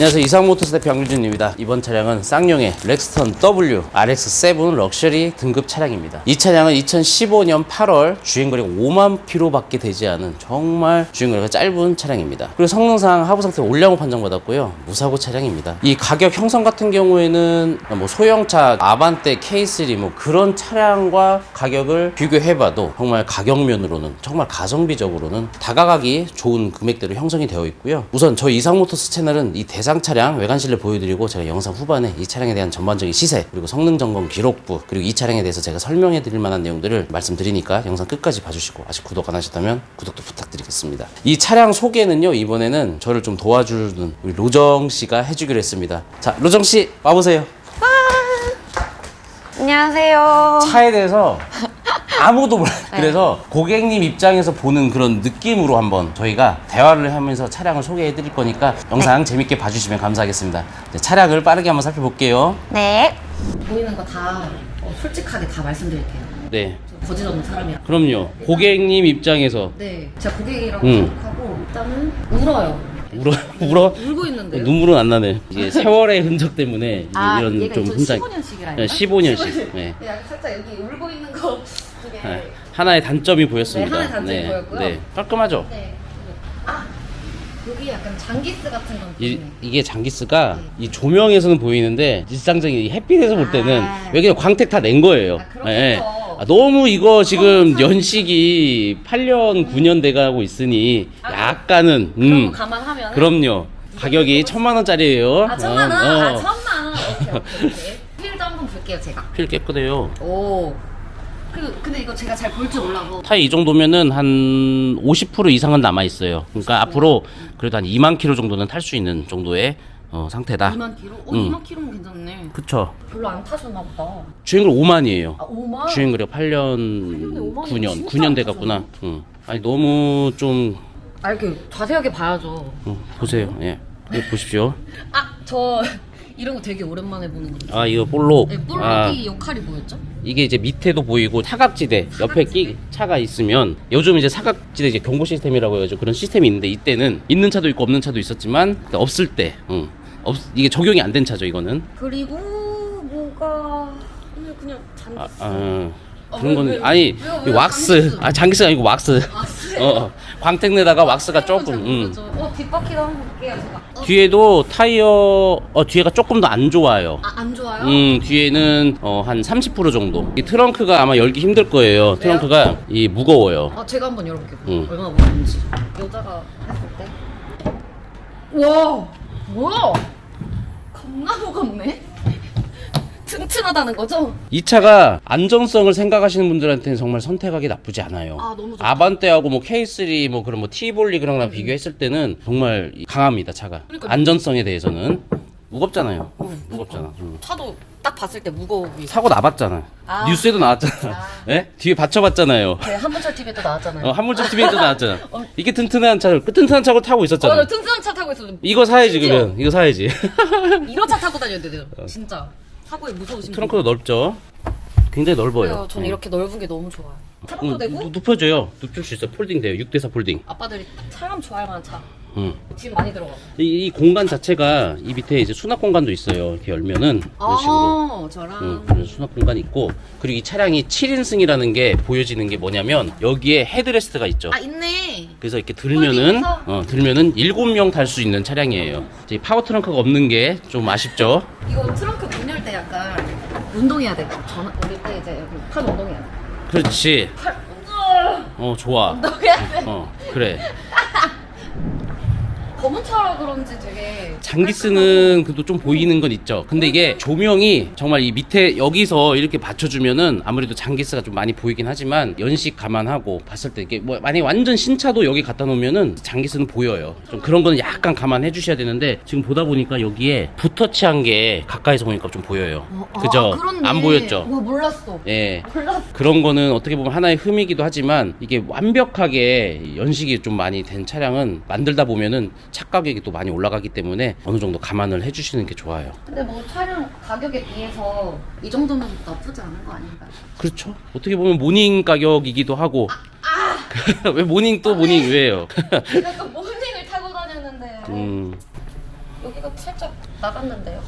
안녕하세요. 이상모터스 대표 양유진입니다. 이번 차량은 쌍용의 렉스턴 W RX7 럭셔리 등급 차량입니다. 이 차량은 2015년 8월 주행거리가 5만 킬로밖에 되지 않은 정말 주행거리가 짧은 차량입니다. 그리고 성능상 하부 상태 올량호 판정받았고요. 무사고 차량입니다. 이 가격 형성 같은 경우에는 뭐 소형차 아반떼 K3 뭐 그런 차량과 가격을 비교해봐도 정말 가격면으로는 정말 가성비적으로는 다가가기 좋은 금액대로 형성이 되어 있고요. 우선 저희 이상모터스 채널은 이 대상 차량 외관실을 보여드리고 제가 영상 후반에 이 차량에 대한 전반적인 시세 그리고 성능 점검 기록부 그리고 이 차량에 대해서 제가 설명해 드릴 만한 내용들을 말씀드리니까 영상 끝까지 봐주시고 아직 구독 안 하셨다면 구독도 부탁드리겠습니다. 이 차량 소개는요 이번에는 저를 좀 도와주는 우리 로정 씨가 해주기로 했습니다. 자 로정 씨 와보세요. 안녕하세요. 차에 대해서 아무도 몰라요. 그래서 고객님 입장에서 보는 그런 느낌으로 한번 저희가 대화를 하면서 차량을 소개해 드릴 거니까 영상 재밌게 봐주시면 감사하겠습니다. 이제 차량을 빠르게 한번 살펴볼게요. 네. 보이는 거 다 솔직하게 다 말씀드릴게요. 네. 저 거짓 없는 사람이라. 그럼요. 고객님 입장에서 네. 제가 고객이라고 음. 생각하고 일단은 울어요. 울어, 울어? 울고 있는데요. 눈물은 안 나네. 이게 세월의 흔적 때문에 아, 이런 얘가 좀 흔적. 15년씩이라 네, 15년씩. 네. 네, 살짝 여기 울고 있는 거 네. 하나의 단점이 보였습니다. 네, 하나의 단점이 보였고요. 네. 깔끔하죠? 네. 아 여기 약간 장기스 같은 건 이, 보이네. 이게 장기스가 이 조명에서는 보이는데 일상적인 이 햇빛에서 볼 때는 아. 여기 광택 다 낸 거예요. 아, 그렇겠죠. 아, 너무 이거 지금 연식이 8년 9년 돼가고 있으니 약간은 그런 음거 감안하면 그럼요 가격이 천만 원짜리예요. 아 천만 원. 어, 아 어. 천만 원. 오케이 오케이 오케이. 필도 한번 볼게요 제가. 필 깨끗해요. 오. 그 근데 이거 제가 잘 볼 줄 몰라서. 타이 이 정도면은 한 50% 이상은 남아 있어요. 그러니까 앞으로 그래도 한 2만 킬로 정도는 탈 수 있는 정도의 어, 상태다. 2만 킬로? 어, 음. 2만 킬로면 괜찮네. 그쵸. 별로 안 타셨나 보다. 주행거리 5만이에요. 아, 5만? 주행거리가 8년, 팔년에 오만 9년, 진짜 9년 안 돼갔구나. 응. 아니 너무 좀 아, 이렇게 자세하게 봐야죠. 어, 보세요. 예, 이거 보십시오. 아, 저 이런 거 되게 오랜만에 보는 거. 아 이거 볼록. 네, 볼록이 아, 역할이 뭐였죠? 이게 이제 밑에도 보이고 사각지대 옆에 끼 차가 있으면 요즘 이제 사각지대 이제 경고 시스템이라고 해가지고 그런 시스템이 있는데 이때는 있는 차도 있고 없는 차도 있었지만 없을 때, 응. 없 이게 적용이 안 된 차죠 이거는. 그리고 뭐가 그냥 그냥 잔. 아, 아 어, 그런 왜, 거는 왜, 아니 왜요? 왜 왁스. 장기스? 아 장기스가 아니고 왁스. 어, 어. 광택 내다가 왁스가 조금. 음. 어, 뒷바퀴도 한번 볼게요, 제가. 어, 뒤에도 타이어 어 뒤에가 조금 더 안 좋아요. 아, 안 좋아요? 음 뒤에는 어, 한 30% 정도. 이 트렁크가 아마 열기 힘들 거예요. 트렁크가 이 무거워요. 아, 제가 한번 열어볼게요. 응. 얼마나 무거운지. 여자가 했을 때. 와, 뭐야? 겁나 무겁네? 튼튼하다는 거죠? 이 차가 안전성을 생각하시는 분들한테는 정말 선택하기 나쁘지 않아요. 아, 너무 좋다. 아반떼하고 뭐 K3 뭐 그런 뭐 T볼리 그런 거랑 비교했을 때는 정말 강합니다 차가. 그러니까 안전성에 대해서는 무겁잖아요. 무겁잖아. 음. 차도 딱 봤을 때 무거워 보이죠? 사고 나봤잖아. 아. 뉴스에도 나왔잖아. 아. 예? 뒤에 받쳐봤잖아요. 네, 한문철 TV에도 나왔잖아요. 어, 한물점 TV에도 나왔잖아. 이게 튼튼한 차를 그 튼튼한 차고 타고 어, 있었잖아. 나 튼튼한 차 타고 있었는데 이거 사야지 심지어. 그러면 이거 사야지. 이런 차 타고 다녀야 돼요. 진짜 사고에 무서우신 분. 트렁크도 넓죠. 굉장히 넓어요. 저는 이렇게 넓은 게 너무 좋아요. 트렁크도 음, 되고 눕- 눕혀져요. 눕힐 수 있어요. 폴딩 돼요. 6대4 폴딩. 아빠들이 참 좋아할 만한 차. 음. 지금 많이 들어가. 이, 이 공간 자체가 이 밑에 이제 수납 공간도 있어요. 이렇게 열면은 이런 식으로. 아, 저랑 음, 그런 수납 공간 이 있고 그리고 이 차량이 7인승이라는 게 보여지는 게 뭐냐면 여기에 헤드레스트가 있죠. 아 있네. 그래서 이렇게 들면은? 어, 들면은 7명 탈 수 있는 차량이에요. 이제 파워 트렁크가 없는 게 좀 아쉽죠. 이거 트렁크 운동해야 돼. 전화 올릴 때 이제 팔 운동해야 돼. 그렇지. 팔 어, 좋아. 운동해야 돼. 어, 그래. 검은 차라 그런지 되게 장기스는 그래도 좀 보이는 건 있죠. 근데 이게 조명이 정말 이 밑에 여기서 이렇게 받쳐주면은 아무래도 장기스가 좀 많이 보이긴 하지만 연식 감안하고 봤을 때 이게 뭐 만약에 완전 신차도 여기 갖다 놓으면은 장기스는 보여요. 좀 그런 거는 약간 감안해 주셔야 되는데 지금 보다 보니까 여기에 붓터치한 게 가까이서 보니까 좀 보여요. 어, 아, 그죠? 그렇네. 안 보였죠? 와 몰랐어. 예. 몰랐어. 그런 거는 어떻게 보면 하나의 흠이기도 하지만 이게 완벽하게 연식이 좀 많이 된 차량은 만들다 보면은 차 가격이 또 많이 올라가기 때문에 어느 정도 감안을 해주시는 게 좋아요. 근데 뭐 촬영 가격에 비해서 이 정도면 나쁘지 않은 거 아닌가요? 그렇죠. 어떻게 보면 모닝 가격이기도 하고. 왜 모닝 또 모닝 왜요? 제가 또 모닝을 타고 다녔는데 음, 여기 이거 살짝 나갔는데요?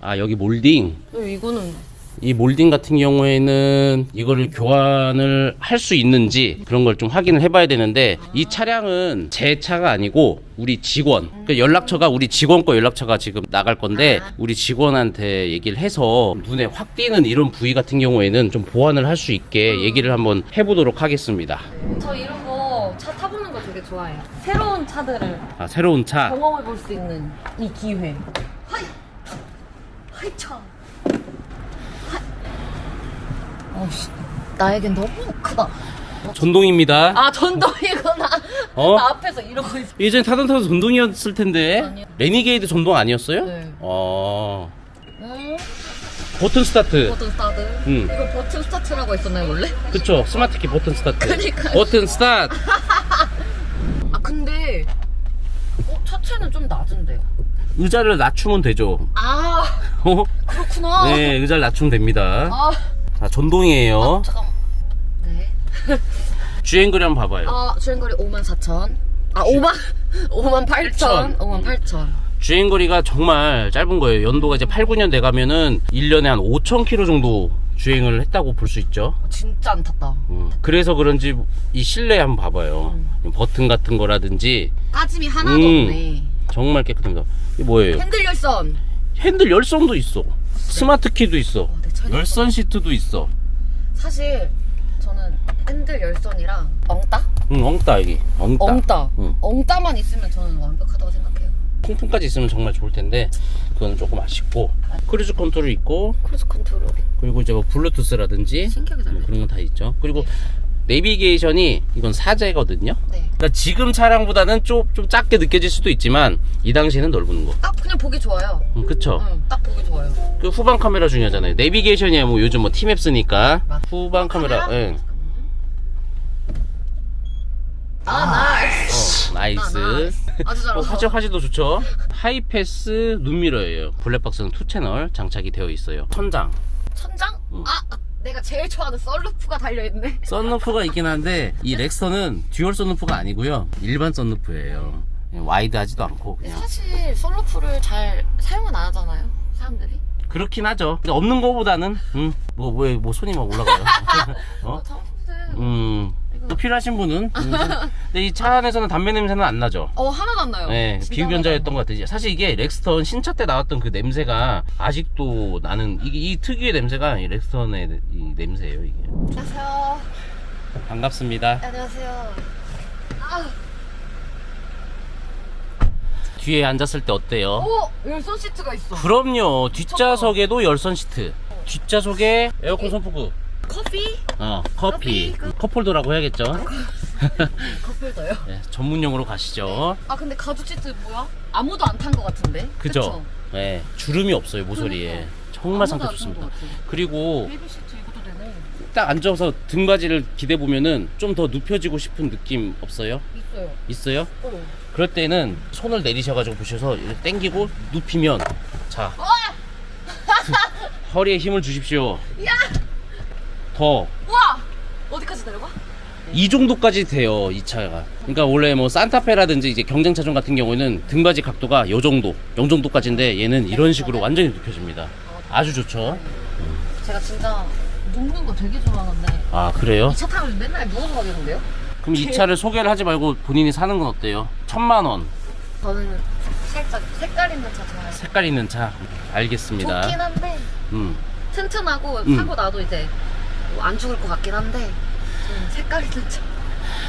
아 여기 몰딩 이거는 이 몰딩 같은 경우에는 이거를 교환을 할 수 있는지 그런 걸 좀 확인을 해봐야 되는데 이 차량은 제 차가 아니고 우리 직원 그 연락처가 우리 직원 거 연락처가 지금 나갈 건데 우리 직원한테 얘기를 해서 눈에 확 띄는 이런 부위 같은 경우에는 좀 보완을 할 수 있게 얘기를 한번 해보도록 하겠습니다 저 이런 거 차 타보는 거 되게 좋아해요. 새로운 차들을 아 새로운 차 경험해 볼 수 있는 이 기회. 하이, 하이차. 하이. 어씨, 나에겐 너무 크다. 전동입니다 아 전동이구나. 어? 나 앞에서 이러고 있어. 예전에 타던 타던 전동이었을 텐데 아니요. 레니게이드 전동 아니었어요? 네. 어 음, 버튼 스타트 버튼 스타트. 음. 이거 버튼 스타트라고 했었나요 원래? 그쵸 스마트키 버튼 스타트 그러니까요. 버튼 스타트 아 근데 어, 차체는 좀 낮은데요. 의자를 낮추면 되죠 아 어? 그렇구나. 네 의자를 낮추면 됩니다 아 자 전동이에요 잠깐. 네. 주행거리 한번 봐봐요 아 주행거리 5만 4천. 아 5만 5만 8천. 5만 8천. 주행거리가 정말 짧은 거예요 연도가 이제 8, 9년 돼 가면은 1년에 한 5,000km 정도 주행을 했다고 볼 수 있죠 진짜 안 탔다. 음, 그래서 그런지 이 실내 한번 봐봐요 버튼 같은 거라든지 까짐이 하나도 음. 없네. 정말 깨끗합니다 이게 뭐예요? 핸들 열선. 핸들 열선도 있어 스마트 키도 있어 어, 내 차는 열선 시트도 있어 사실 저는 핸들 열선이랑 엉따? 응 엉따 여기 엉따 엉따. 응. 엉따만 있으면 저는 완벽하다고 생각해요. 통풍까지 있으면 정말 좋을 텐데 그건 조금 아쉽고 크루즈 컨트롤 있고 크루즈 컨트롤이 그리고 이제 뭐 블루투스라든지 신기하게 잘뭐 돼. 그런 건 다 있죠 그리고 내비게이션이 이건 사제거든요 네. 그러니까 지금 차량보다는 좀, 좀 작게 느껴질 수도 있지만 이 당시에는 넓은 거 딱 그냥 보기 좋아요. 음, 그쵸 응, 딱 보기 좋아요. 그 후방 카메라 중요하잖아요 내비게이션이야 뭐 요즘 뭐 티맵 쓰니까 맞- 후방 카메라 카메라? 응. 아, 나이스. 어, 나이스 나, 나이스. 아주 어, 잘한다. 화질 화질도 좋죠. 하이패스 눈미러예요. 블랙박스는 투 채널 장착이 되어 있어요. 천장. 천장? 음. 아, 아, 내가 제일 좋아하는 썰루프가 달려있네. 썬루프가 있긴 한데 이 렉스턴은 듀얼 썬루프가 아니고요. 일반 썬루프예요. 와이드하지도 않고 그냥 사실 썰루프를 잘 사용은 안 하잖아요, 사람들이. 그렇긴 하죠. 근데 없는 거보다는 음뭐뭐 뭐 손이 막 올라가요. 어? 어, 사람들. 음. 또 필요하신 분은 음. 근데 이 차 안에서는 담배 냄새는 안 나죠. 어, 하나도 안 나요. 네, 진짜 비흡연자였던 것 같아요. 사실 이게 렉스턴 신차 때 나왔던 그 냄새가 아직도 나는 이게 이 특유의 냄새가 이 렉스턴의 이 냄새예요, 이게. 안녕하세요. 반갑습니다. 안녕하세요. 아, 뒤에 앉았을 때 어때요? 오! 열선 시트가 있어. 그럼요. 뒷좌석에도 열선 시트. 뒷좌석에 에어컨 선풍구. 커피? 어, 커피. 커피. 컵홀더라고 해야겠죠? 커플더요. 네, 전문용어로 가시죠. 아, 근데 가죽 시트 뭐야? 아무도 안 탄 것 같은데? 그죠? 네, 주름이 없어요, 모서리에. 그러니까. 정말 상태 좋습니다. 그리고 베이비 시트 이것도 되네. 딱 앉아서 등받이를 기대 보면은 좀 더 눕혀지고 싶은 느낌 없어요? 있어요. 있어요? 어. 그럴 때는 손을 내리셔가지고 보셔서 이렇게 당기고 눕히면 자 허리에 힘을 주십시오. 야! 더. 우와! 어디까지 내려가? 이 정도까지 돼요 이 차가 그러니까 원래 뭐 산타페라든지 이제 경쟁차종 같은 경우에는 등받이 각도가 요 정도 요 정도까지인데 얘는 이런 식으로 완전히 눕혀집니다 아주 좋죠 제가 진짜 눕는 거 되게 좋아하는데 아 그래요? 이 차 타면 맨날 누워서 가겠는데요? 그럼 이 차를 소개를 하지 말고 본인이 사는 건 어때요? 천만 원 저는 살짝 색깔 있는 차 좋아해요. 색깔 있는 차 알겠습니다 좋긴 한데 음. 튼튼하고 음. 사고 나도 이제 뭐 안 죽을 것 같긴 한데 저는 색깔 있는 차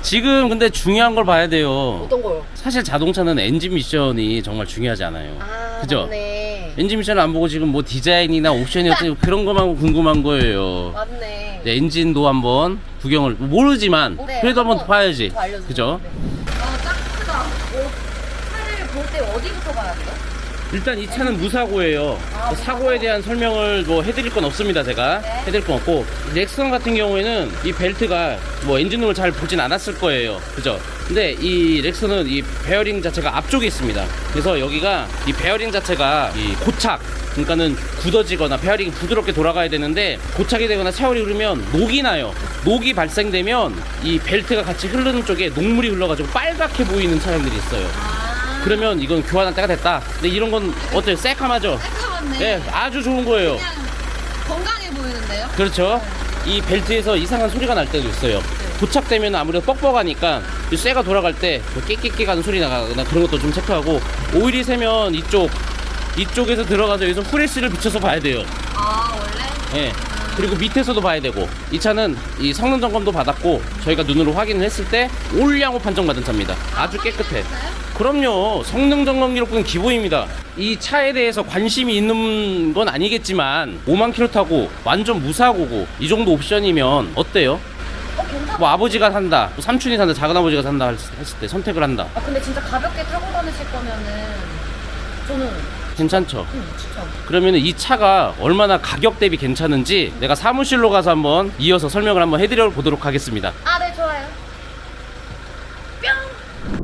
지금 근데 중요한 걸 봐야 돼요 어떤 거요? 사실 자동차는 엔진 미션이 정말 중요하지 않아요 아 그죠? 맞네 엔진 미션을 안 보고 지금 뭐 디자인이나 옵션이 어떻게 그런 것만 궁금한 거예요 맞네 이제 엔진도 한번 구경을 모르지만 네, 그래도 한번 한번 봐야지 더 알려주세요. 그죠? 네. 아짱 크다 어, 차를 볼 때 어디부터 봐야 돼요? 일단 이 차는 무사고예요. 아, 뭐 사고에 대한 설명을 뭐 해드릴 건 없습니다 제가. 네. 해드릴 건 없고. 렉선 같은 경우에는 이 벨트가 뭐 엔진룸을 잘 보진 않았을 거예요. 그죠? 근데 이 렉선은 이 베어링 자체가 앞쪽에 있습니다. 그래서 여기가 이 베어링 자체가 이 고착 그러니까는 굳어지거나 베어링이 부드럽게 돌아가야 되는데 고착이 되거나 세월이 흐르면 녹이 나요. 녹이 발생되면 이 벨트가 같이 흐르는 쪽에 녹물이 흘러가지고 빨갛게 보이는 차량들이 있어요. 아 그러면 이건 교환할 때가 됐다. 근데 이런 건 어때요? 새카마죠? 새카맣네. 네, 아주 좋은 거예요. 그냥 건강해 보이는데요? 그렇죠. 이 벨트에서 이상한 소리가 날 때도 있어요. 도착되면 아무래도 뻑뻑하니까 이 쇠가 돌아갈 때뭐 끼끼끼 가는 소리 나거나 그런 것도 좀 체크하고 오일이 새면 이쪽 이쪽에서 들어가서 여기서 후레쉬를 비춰서 봐야 돼요. 아 원래? 예. 그리고 밑에서도 봐야 되고 이 차는 이 성능 점검도 받았고 저희가 눈으로 확인을 했을 때 올양호 판정받은 차입니다. 아주 깨끗해. 그럼요. 성능 점검 기록부는 기본입니다. 이 차에 대해서 관심이 있는 건 아니겠지만 5만 킬로 타고 완전 무사고고 이 정도 옵션이면 어때요? 어 괜찮아. 뭐 아버지가 산다, 뭐 삼촌이 산다, 작은 아버지가 산다 했을 때 선택을 한다. 아 근데 진짜 가볍게 타고 다니실 거면은 저는 괜찮죠? 음, 추천. 그러면 이 차가 얼마나 가격 대비 괜찮은지 내가 사무실로 가서 한번 이어서 설명을 한번 해드려 보도록 하겠습니다. 아 네 좋아요.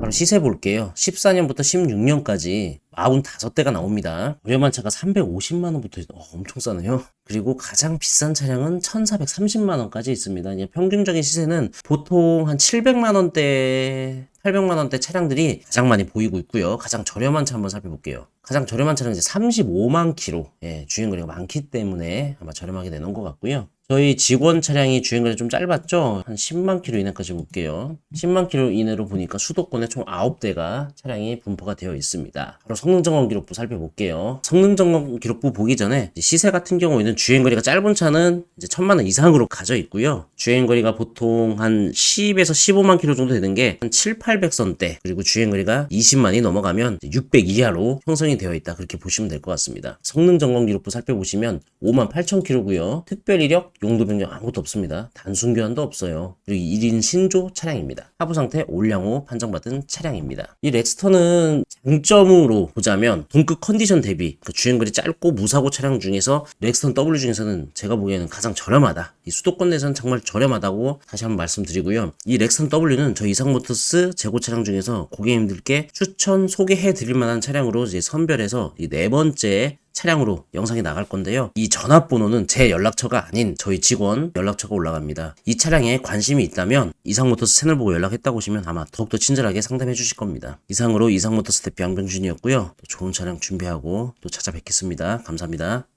바로 시세 볼게요. 14년부터 16년까지 45대가 나옵니다. 저렴한 차가 350만원부터 어, 엄청 싸네요. 그리고 가장 비싼 차량은 1430만원까지 있습니다. 평균적인 시세는 보통 한 700만원대, 800만원대 차량들이 가장 많이 보이고 있고요. 가장 저렴한 차 한번 살펴볼게요. 가장 저렴한 차는 이제 35만 킬로, 예, 주행 거리가 많기 때문에 아마 저렴하게 내놓은 것 같고요. 저희 직원 차량이 주행거리 좀 짧았죠? 한 10만 킬로 이내까지 볼게요. 10만 킬로 이내로 보니까 수도권에 총 9대가 차량이 분포가 되어 있습니다. 바로 성능점검 기록부 살펴볼게요. 성능점검 기록부 보기 전에 시세 같은 경우에는 주행거리가 짧은 차는 이제 1000만 원 이상으로 가져 있고요. 주행거리가 보통 한 10에서 15만 킬로 정도 되는 게 한 7, 800선대 그리고 주행거리가 20만이 넘어가면 600 이하로 형성이 되어 있다 그렇게 보시면 될 것 같습니다. 성능점검 기록부 살펴보시면 5만 8천 킬로고요. 특별 이력, 용도 변경 아무것도 없습니다. 단순 교환도 없어요. 그리고 1인 신조 차량입니다. 하부 상태 올량호 판정받은 차량입니다. 이 렉스턴은 장점으로 보자면 동급 컨디션 대비 그 주행거리 짧고 무사고 차량 중에서 렉스턴 W 중에서는 제가 보기에는 가장 저렴하다. 이 수도권 내에서는 정말 저렴하다고 다시 한번 말씀드리고요. 이 렉스턴 W는 저희 이상모터스 재고 차량 중에서 고객님들께 추천 소개해 드릴 만한 차량으로 이제 선별해서 이 네 번째 차량으로 영상이 나갈 건데요. 이 전화번호는 제 연락처가 아닌 저희 직원 연락처가 올라갑니다. 이 차량에 관심이 있다면 이상모터스 채널 보고 연락했다고 하시면 아마 더욱더 친절하게 상담해 주실 겁니다. 이상으로 이상모터스 대표 양병준이었고요. 또 좋은 차량 준비하고 또 찾아뵙겠습니다. 감사합니다.